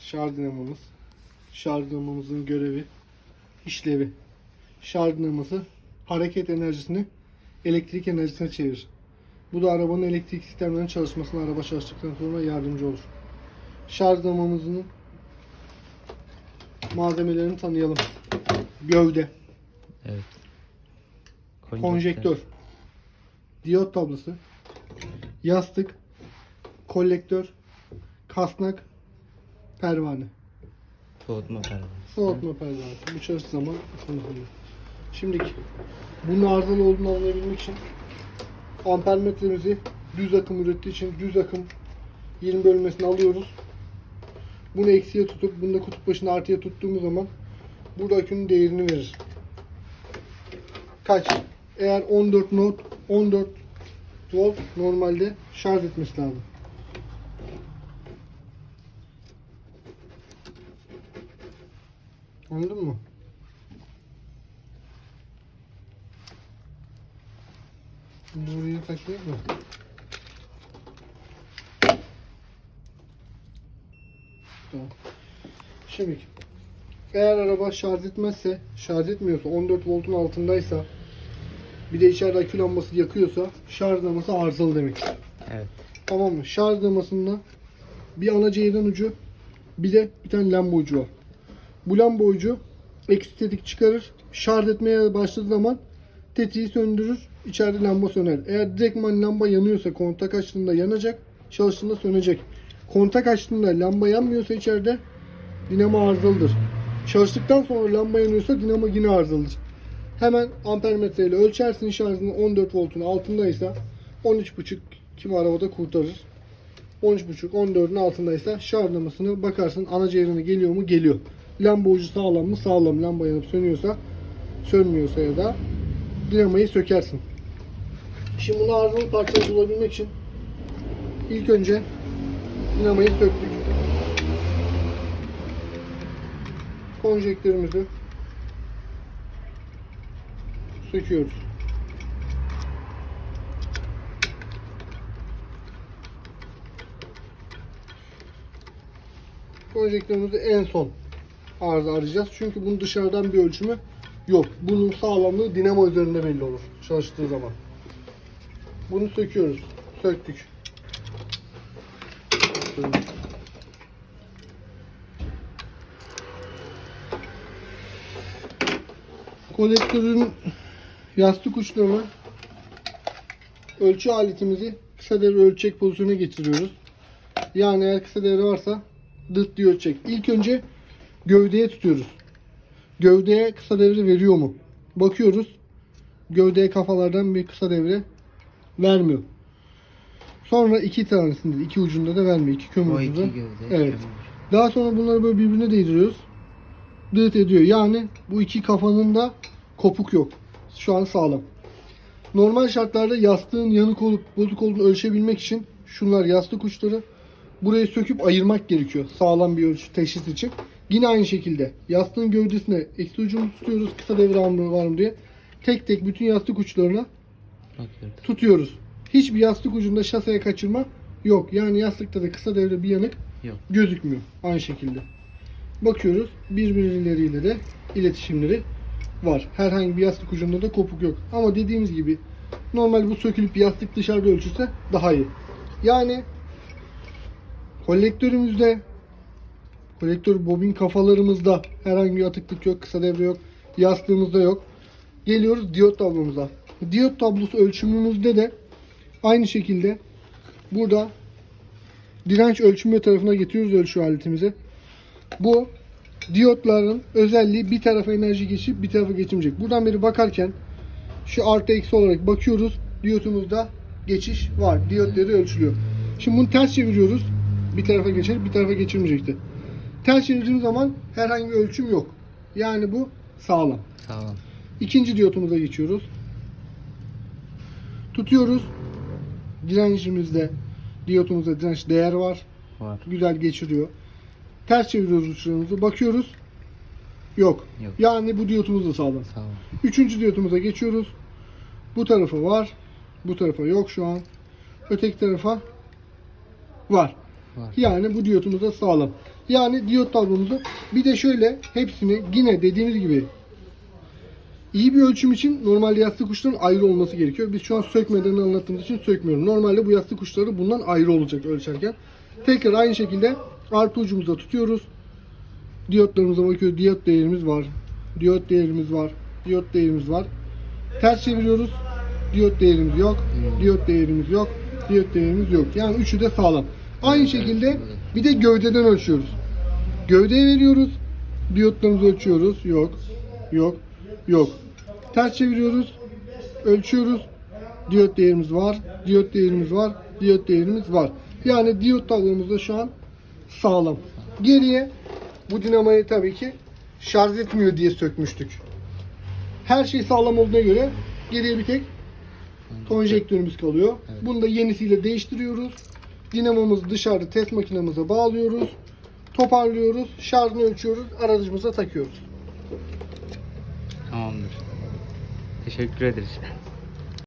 Şarj dinamomuz. Şarj dinamomuzun görevi, işlevi. Şarj dinamosu hareket enerjisini elektrik enerjisine çevirir. Bu da arabanın elektrik sistemlerinin çalışmasına araba çalıştıktan sonra yardımcı olur. Şarj dinamomuzun malzemelerini tanıyalım. Gövde, Evet. konjektör, diyot tablosu, yastık, kolektör, kasnak, pervane. Soğutma pervanesi. Soğutma pervanesi. Bu çalıştığı zaman ısınıyor. Şimdiki bunun arızalı olduğunu anlayabilmek için ampermetremizi düz akım ürettiği için düz akım 20 bölmesini alıyoruz. Bunu eksiye tutup bunu da kutup başına artıya tuttuğumuz zaman burada akünün değerini verir. Kaç? Eğer 14 not 14 volt normalde şarj etmesi lazım. Anladın mı? Buraya takayım mı? Tamam. Şimdi eğer araba şarj etmezse, şarj etmiyorsa, 14 voltun altındaysa bir de içeride akü lambası yakıyorsa şarj lambası arızalı demek. Evet. Tamam mı? Şarj lambasında bir ana ceyran ucu bir de bir tane lamba ucu var. Bu lamba ucu eksi tetik çıkarır. Şarj etmeye başladığı zaman tetiği söndürür. İçeride lamba söner. Eğer direktman lamba yanıyorsa kontak açtığında yanacak. Çalıştığında sönecek. Kontak açtığında lamba yanmıyorsa içeride dinamo arızalıdır. Çalıştıktan sonra lamba yanıyorsa dinamo yine arızalıdır. Hemen ampermetre ile ölçersin şarjını 14 voltun altındaysa 13.5 kim arabada kurtarır. 13.5 14'ün altındaysa şarjlamasını bakarsın ana ceyranı geliyor mu geliyor. Lamba ucu sağlam mı sağlam. Lamba yanıp sönüyorsa sönmüyorsa ya da dinamayı sökersin. Şimdi bunu arızalı parçayı bulabilmek için ilk önce dinamayı söktük. Konjektörümüzü söküyoruz. Konjektörümüzü en son arıza arayacağız. Çünkü bunun dışarıdan bir ölçümü yok. Bunun sağlamlığı dinamo üzerinde belli olur çalıştığı zaman. Bunu söküyoruz. Söktük. Kolektörün yastık uçlarına ölçü aletimizi kısa devre ölçek pozisyona getiriyoruz. Yani eğer kısa devre varsa dıt diye ölçecek. İlk önce gövdeye tutuyoruz. Gövdeye kısa devre veriyor mu? Bakıyoruz. Gövdeye kafalardan bir kısa devre vermiyor. Sonra iki tanesinde, iki ucunda da vermiyor. iki kömür O iki ucunda. gövde. Evet. kömür. Daha sonra bunları böyle birbirine değdiriyoruz. Dıt ediyor. Yani bu iki kafanın da kopuk yok. Şu an sağlam. Normal şartlarda yastığın yanık olup bozuk olduğunu ölçebilmek için şunlar yastık uçları. Burayı söküp ayırmak gerekiyor. Sağlam bir ölçü teşhis için. Yine aynı şekilde yastığın gövdesine eksi ucunu tutuyoruz. Kısa devre alımı var mı diye. Tek tek bütün yastık uçlarına Bakıyoruz. tutuyoruz. Hiçbir yastık ucunda şaseye kaçırma yok. Yani yastıkta da kısa devre bir yanık Yok. gözükmüyor. Aynı şekilde. Bakıyoruz birbirleriyle de iletişimleri var. Herhangi bir yastık ucunda da kopuk yok. Ama dediğimiz gibi normal bu sökülüp yastık dışarıda ölçülse daha iyi. Yani kolektörümüzde kolektör bobin kafalarımızda herhangi bir atıklık yok, kısa devre yok, yastığımızda yok. Geliyoruz diyot tablomuza. Diyot tablosu ölçümümüzde de aynı şekilde burada direnç ölçümü tarafına getiriyoruz ölçü aletimizi. Bu diyotların özelliği bir tarafa enerji geçip bir tarafa geçmeyecek. Buradan beri bakarken şu artı eksi olarak bakıyoruz. Diyotumuzda geçiş var. Diyotları ölçülüyor. Şimdi bunu ters çeviriyoruz. Bir tarafa geçer, bir tarafa geçirmeyecekti. Ters çevirdiğimiz zaman herhangi bir ölçüm yok. Yani bu sağlam. Sağlam. İkinci diyotumuza geçiyoruz. Tutuyoruz. Direncimizde diyotumuzda direnç değer var. Var. Güzel geçiriyor. Ters çeviriyoruz uçlarımızı. Bakıyoruz. Yok. Yok. Yani bu diyotumuz da sağlam. Sağlam. Üçüncü diyotumuza geçiyoruz. Bu tarafı var. Bu tarafa yok şu an. Öteki tarafa var. Yani bu diyotumuz da sağlam. Yani diyot tablomuzu bir de şöyle hepsini yine dediğimiz gibi iyi bir ölçüm için normalde yastık uçların ayrı olması gerekiyor. Biz şu an sökmeden anlattığımız için sökmüyorum. Normalde bu yastık uçları bundan ayrı olacak ölçerken. Tekrar aynı şekilde artı ucumuza tutuyoruz. Diyotlarımıza bakıyoruz. Diyot değerimiz var. Diyot değerimiz var. Diyot değerimiz var. Ters çeviriyoruz. Diyot değerimiz yok. Diyot değerimiz yok. Diyot değerimiz yok. Yani üçü de sağlam. Aynı şekilde bir de gövdeden ölçüyoruz. Gövdeye veriyoruz. Diyotlarımızı ölçüyoruz. Yok. Yok. Yok. Ters çeviriyoruz. Ölçüyoruz. Diyot değerimiz var. Diyot değerimiz var. Diyot değerimiz var. Yani diyot tablomuz da şu an sağlam. Geriye bu dinamayı tabii ki şarj etmiyor diye sökmüştük. Her şey sağlam olduğuna göre geriye bir tek konjektörümüz kalıyor. Bunu da yenisiyle değiştiriyoruz. Dinamomuzu dışarıda test makinemize bağlıyoruz. Toparlıyoruz. Şarjını ölçüyoruz. Aracımıza takıyoruz. Tamamdır. Teşekkür ederiz.